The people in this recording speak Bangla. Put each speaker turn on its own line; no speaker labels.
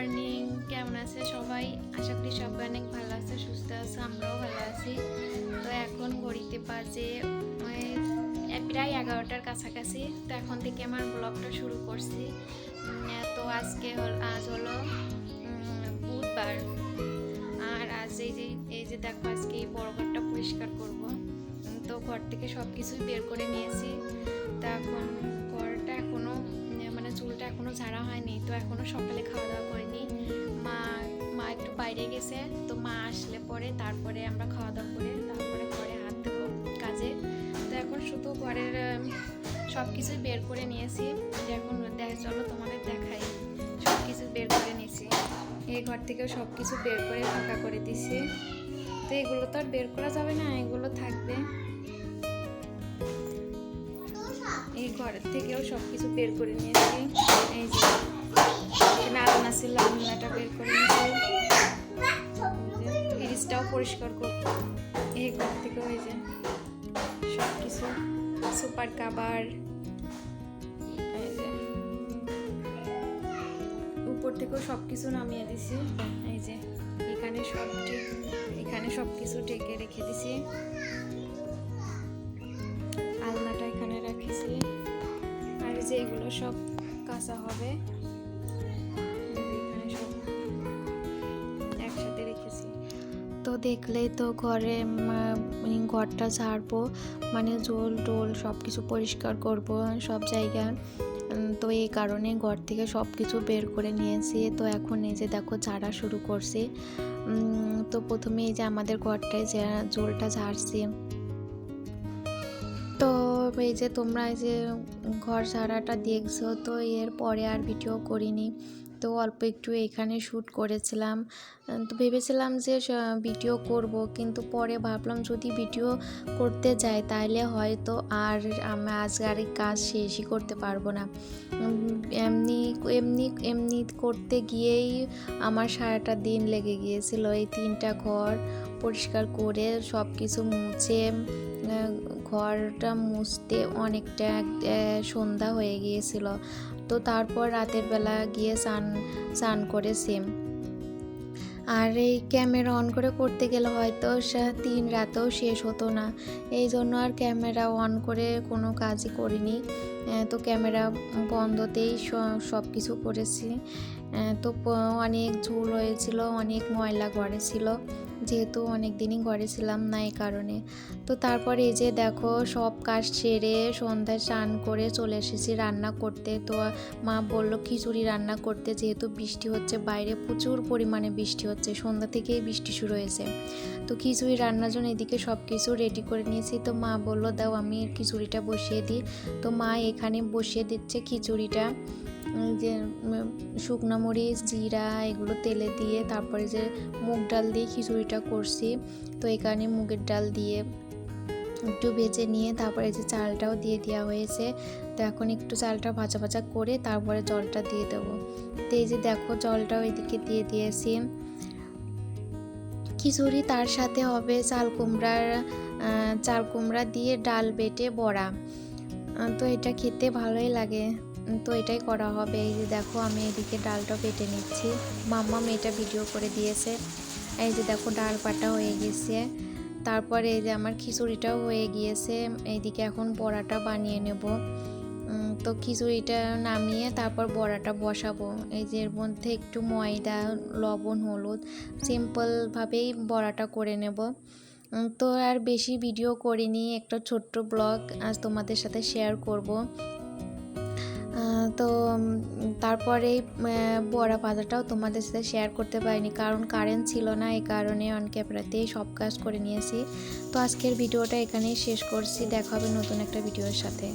মর্নিং কেমন আছে সবাই? আশা করি সবাই অনেক ভালো আছে সুস্থ আছে আমরাও ভালো আছি। তো এখন ঘড়িতে বাজে ওই প্রায় এগারোটার কাছাকাছি। তো এখন থেকে আমার ব্লগটা শুরু করছি। তো আজকে হল আজ হলো বুধবার। আর আজ এই যে এই যে দেখো আজকে এই বড় ঘরটা পরিষ্কার করব। তো ঘর থেকে সব কিছুই বের করে নিয়েছি। তা এখন ঘরটা এখনও উম, মানে চুলটা এখনও ঝাড়া হয়নি, তো এখনও সকালে খাওয়া দাওয়া করিনি। মা মা একটু বাইরে গেছে, তো মা আসলে পরে, তারপরে আমরা খাওয়া দাওয়া করে তারপরে ঘরে হাত দেবো কাজে। তো এখন শুধু ঘরের সব কিছুই বের করে নিয়েছি। এখন দেখ চলো তোমাদের দেখাই। সব কিছু বের করে নিয়েছি। এই ঘর থেকেও সব কিছু বের করে ফাঁকা করে দিছি তো এগুলো তো আর বের করা যাবে না, এগুলো থাকবে। ঘরের থেকেও সব কিছু বের করে নিয়েছি। এই যে আলনা ছিল আলনাটা বের করে নিয়েছি। ফ্রিজটাও পরিষ্কার করব এই ঘর থেকেও এই যে সব কিছু সুপার কাবার উপর থেকেও সব কিছু নামিয়ে দিছি। এই যে এখানে সব এখানে সব কিছু ঢেকে রেখে দিছি। এগুলো সব কাঁচা হবে। একসাথে রেখেছি। তো দেখলেই তো ঘরে মানে ঘরটা ঝাড়বো মানে জোল টোল সব কিছু পরিষ্কার করব সব জায়গা। তো এই কারণে ঘর থেকে সব কিছু বের করে নিয়েছি। তো এখন এই যে দেখো ঝাড়া শুরু করছি। তো প্রথমে এই যে আমাদের ঘরটায় জোলটা ঝাড়ছি। এই যে তোমরা এই যে ঘর সারাটা দেখছ তো এর পরে আর ভিডিও করিনি। তো অল্প একটু এখানে শ্যুট করেছিলাম। তো ভেবেছিলাম যে ভিডিও করব। কিন্তু পরে ভাবলাম যদি ভিডিও করতে যাই তাহলে হয়তো আর আমি আজ আর কাজ শেষই করতে পারব না। এমনি এমনি এমনি করতে গিয়েই আমার সারাটা দিন লেগে গিয়েছিল। এই তিনটা ঘর পরিষ্কার করে সব কিছু মুছে ঘরটা মুছতে অনেকটা সন্ধ্যা হয়ে গিয়েছিল। তো তারপর রাতের বেলা গিয়ে স্নান স্নান করে সেম আর এই ক্যামেরা অন করে করতে গেলে হয়তো তিন রাতেও শেষ হতো না। এই জন্য আর ক্যামেরা অন করে কোনো কাজই করিনি। তো ক্যামেরা বন্ধতেই সব কিছু করেছি। তো অনেক ঝুল হয়েছিল, অনেক ময়লা ঘরে যেহেতু অনেক দিনই ঘরে ছিলাম না এই কারণে। তো তারপর এই যে দেখো, সব কাজ সেরে সন্ধ্যায় স্নান করে চলে এসেছি রান্না করতে। তো মা বলল, খিচুড়ি রান্না করতে যেহেতু বৃষ্টি হচ্ছে, বাইরে প্রচুর পরিমাণে বৃষ্টি হচ্ছে। সন্ধ্যা থেকেই বৃষ্টি শুরু হয়েছে। তো খিচুড়ি রান্নার জন্য এদিকে সব কিছু রেডি করে নিয়েছি। তো মা বলল, দাও, আমি খিচুড়িটা বসিয়ে দিই। তো মা এখানে বসিয়ে দিচ্ছে খিচুড়িটা। যে শুকনো মরিচ, জিরা এগুলো তেলে দিয়ে তারপরে যে মুগ ডাল দিয়ে খিচুড়িটা করছি, তো এখানে মুগের ডাল দিয়ে একটু ভেজে নিয়ে তারপরে যে চালটাও দিয়ে দেওয়া হয়েছে, তো এখন একটু চালটা ভাজা ভাজা করে তারপরে জলটা দিয়ে দেবো। তো এই যে দেখো, জলটাও এদিকে দিয়ে দিয়েছি। খিচুড়ি তার সাথে হবে চাল কুমড়ার চাল কুমড়া দিয়ে ডাল বেটে বড়া। তো এটা খেতে ভালোই লাগে। তো এটাই করা হবে। এই যে দেখো আমি এদিকে ডালটা বেটে নিচ্ছি। মাম্মা মেয়েটা ভিডিও করে দিয়েছে। এই যে দেখো ডাল বাটা হয়ে গেছে। তারপরে এই যে আমার খিচুড়িটাও হয়ে গিয়েছে। এইদিকে এখন বড়াটা বানিয়ে নেব। তো খিচুড়িটা নামিয়ে তারপর বড়াটা বসাবো। এই যে এর মধ্যে একটু ময়দা, লবণ, হলুদ, সিম্পলভাবেই বড়াটা করে নেব। তো আর বেশি ভিডিও করিনি। একটা ছোট্ট ব্লগ আজ তোমাদের সাথে শেয়ার করব। তো তারপরে বড়া পাতাটাও তোমাদের সাথে শেয়ার করতে পারিনি। কারণ কারেন্ট ছিল না, এই কারণে অন ক্যামেরাতেই সব কাজ করে নিয়েছি। তো আজকের ভিডিওটা এখানেই শেষ করছি। দেখা হবে নতুন একটা ভিডিওর সাথে।